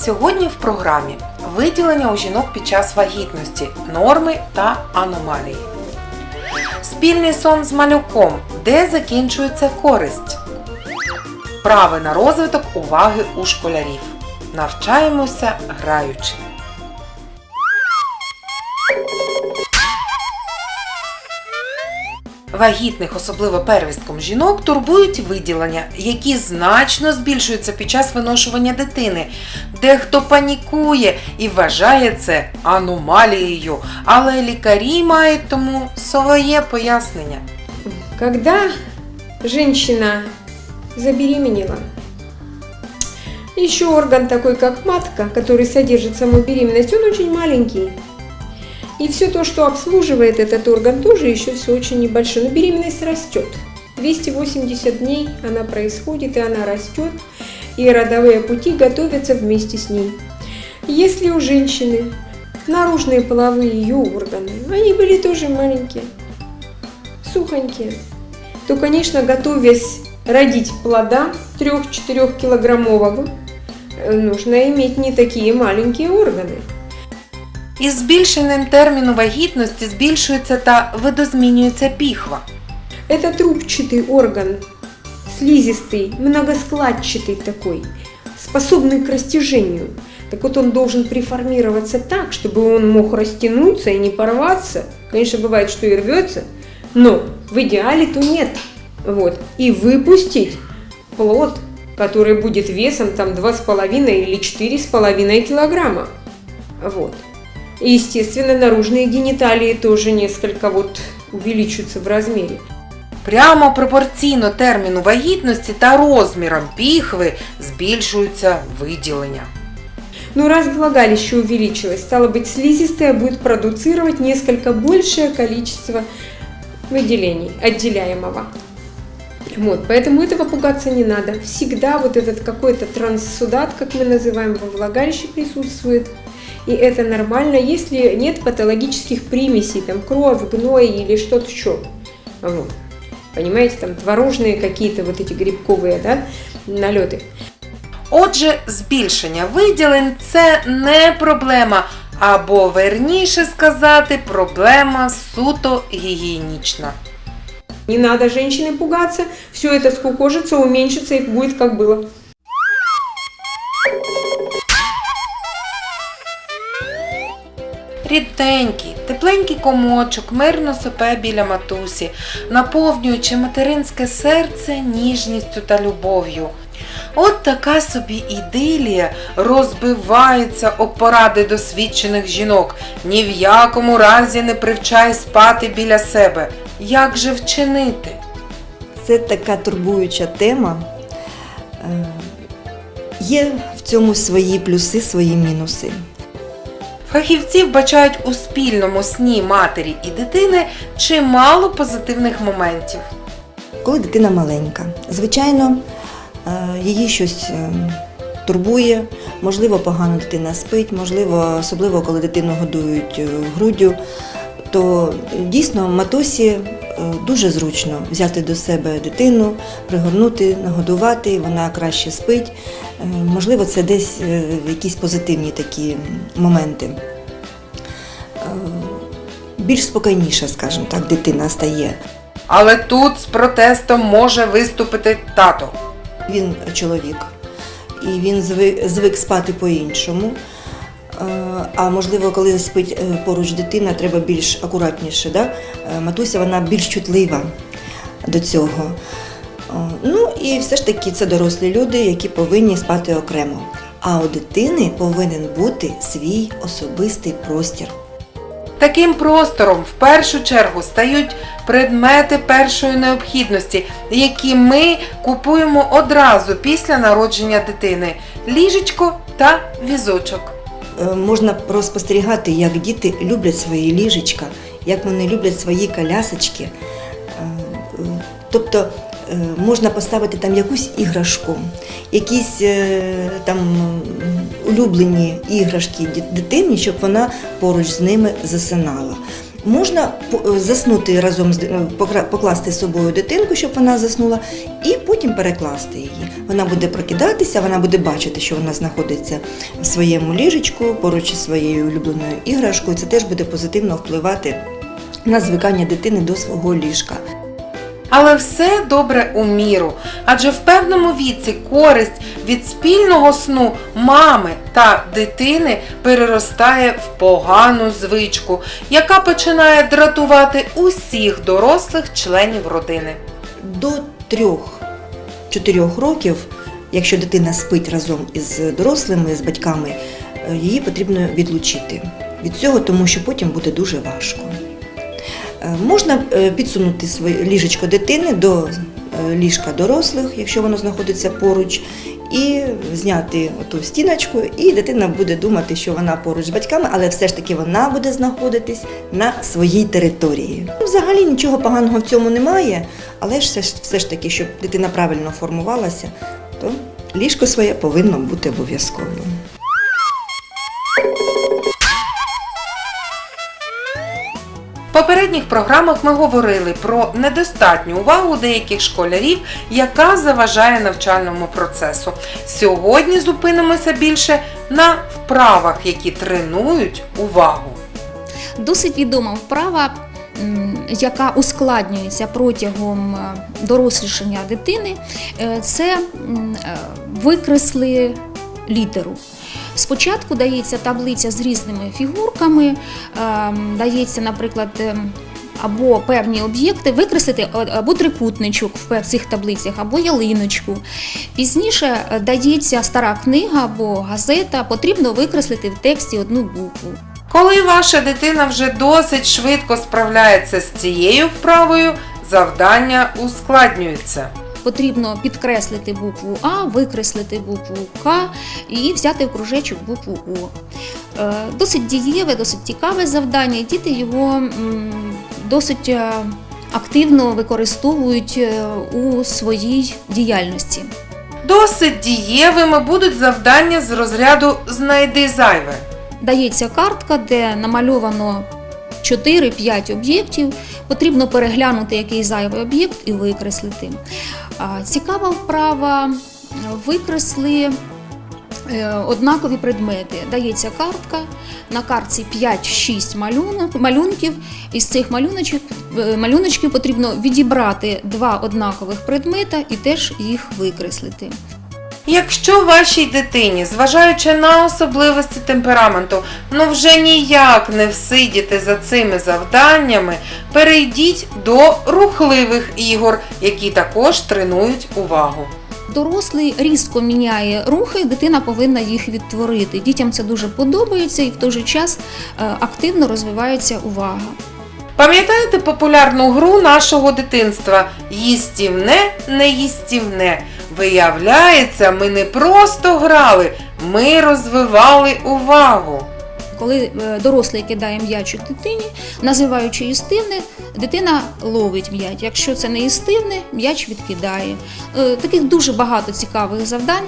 Сьогодні в програмі виділення у жінок під час вагітності, норми та аномалії. Спільний сон з малюком, де закінчується користь. Прави на розвиток уваги у школярів. Навчаємося граючи. Вагітних, особливо первістком жінок, турбують виділення, які значно збільшуються під час виношування дитини. Дехто панікує і вважає це аномалією, але лікарі мають тому своє пояснення. Когда женщина забеременела, еще орган такой, как матка, который содержит саму беременность, он очень маленький. И все то, что обслуживает этот орган, тоже еще все очень небольшое. Но беременность растет. 280 дней она происходит, и она растет, и родовые пути готовятся вместе с ней. Если у женщины наружные половые ее органы, они были тоже маленькие, сухонькие, то, конечно, готовясь родить плода 3-4 килограммового, нужно иметь не такие маленькие органы. Із збільшенням терміну вагітності збільшується та видозмінюється піхва. Это трубчатый орган, слизистый, многоскладчатый такой, способный к растяжению. Так вот он должен преформироваться так, чтобы он мог растянуться и не порваться. Конечно, бывает, что и рвется, но в идеале то нет. Вот. И выпустить плод, который будет весом там 2,5 или 4,5 килограмма. Вот. И, естественно, наружные гениталии тоже несколько вот увеличатся в размере. Прямо пропорційно терміну вагітності та розмірам піхви збільшуються виділення. Ну, раз влагалище увеличилось, стало быть, слизистая будет продуцировать несколько большее количество выделений, отделяемого. Вот, поэтому этого пугаться не надо. Всегда вот этот какой-то транссудат, как мы называем, во влагалище присутствует. И это нормально, если нет патологических примесей, там кровь, гной или что-то еще. Вот. Понимаете, там творожные какие-то вот эти грибковые да, налеты. Отже, збільшення виділень це не проблема, або верніше сказати, проблема суто гігієнічна. Не надо женщины пугаться, все это скукожится, уменьшится и будет как было. Рідненький, тепленький комочок мирно сопе біля матусі, наповнюючи материнське серце ніжністю та любов'ю. От така собі ідилія розбивається об поради досвідчених жінок. Ні в якому разі не привчай спати біля себе. Як же вчинити? Це така турбуюча тема. Е, Є в цьому свої плюси, свої мінуси. Фахівці вбачають у спільному сні матері і дитини чимало позитивних моментів. Коли дитина маленька, звичайно, е, її щось е, турбує, можливо, погано дитина спить, можливо, особливо коли дитину годують е, груддю, то дійсно матусі дуже зручно взяти до себе дитину, пригорнути, нагодувати, вона краще спить. Е, Можливо, це десь е, якісь позитивні такі моменти. Е, Більш спокійніша, скажімо так, дитина стає. Але тут з протестом може виступити тато. Він чоловік, і він звик, звик спати по-іншому. А можливо, коли спить е, поруч дитина, треба більш акуратніше. Да? Е, Матуся вона більш чутлива до цього. Ну і все ж таки це дорослі люди, які повинні спати окремо. А у дитини повинен бути свій особистий простір. Таким простором в першу чергу стають предмети першої необхідності, які ми купуємо одразу після народження дитини: ліжечко та візочок. Е, можна розпостерігати, як діти люблять свої ліжечка, як вони люблять свої колясочки. Е, Тобто е, можна поставити там якусь іграшку, якісь там улюблені іграшки дитині, щоб вона поруч з ними засинала. Можна е, заснути разом з е, покласти з собою дитинку, щоб вона заснула, і потім перекласти її. Вона буде прокидатися, вона буде бачити, що вона знаходиться в своєму ліжечку поруч із своєю улюбленою іграшкою. Це теж буде позитивно впливати на звикання дитини до свого ліжка. Але все добре у міру, адже в певному віці користь від спільного сну мами та дитини переростає в погану звичку, яка починає дратувати усіх дорослих членів родини. До 3-4 років, якщо дитина спить разом із дорослими, з батьками, е, її потрібно відлучити від цього, тому що потім буде дуже важко. Е, Можна е, підсунути своє ліжечко дитини до е, ліжка дорослих, якщо воно знаходиться поруч, і зняти ту стіночку, і дитина буде думати, що вона поруч з батьками, але все ж таки вона буде знаходитись на своїй території. Ну, Взагалі нічого поганого в цьому немає, але ж все ж, все ж таки, щоб дитина правильно формувалася, то ліжко своє повинно бути обов'язковим. В попередніх програмах ми говорили про недостатню увагу деяких школярів, яка заважає навчальному процесу. Сьогодні зупинимося більше на вправах, які тренують увагу. Досить відома вправа, яка ускладнюється протягом е, дорослішання дитини, е, це е, викресли літеру. Спочатку дається таблиця з різними фігурками, е, дається, наприклад, е, або певні об'єкти, викреслити або трикутничок в цих таблицях, або ялиночку. Пізніше е, дається стара книга або газета, потрібно викреслити в тексті одну букву. Коли ваша дитина вже досить швидко справляється з цією вправою, завдання ускладнюється. Потрібно підкреслити букву А, викреслити букву К і взяти в кружечок букву О. Е, Досить дієве, досить цікаве завдання. Діти його досить е, активно використовують е, у своїй діяльності. Досить дієвими будуть завдання з розряду Знайди зайве. Дається картка, де намальовано 4-5 об'єктів. Потрібно переглянути який зайвий об'єкт і викреслити. Цікава вправа викресли е, однакові предмети. Дається картка, на картці 5-6 малюнків. Із цих е, малюночків потрібно відібрати два однакових предмета і теж їх викреслити. Якщо вашій дитині, зважаючи на особливості темпераменту, ну вже ніяк не всидіти за цими завданнями, перейдіть до рухливих ігор, які також тренують увагу. Дорослий різко міняє рухи, дитина повинна їх відтворити. Дітям це дуже подобається і в той же час е, активно розвивається увага. Пам'ятаєте популярну гру нашого дитинства Їстівне, неїстівне. Виявляється, ми не просто грали, ми розвивали увагу. Коли е, дорослий кидає у дитині, називаючи істивне, дитина ловить м'яч. Якщо це не істивне, м'яч відкидає. Е, Таких дуже багато цікавих завдань.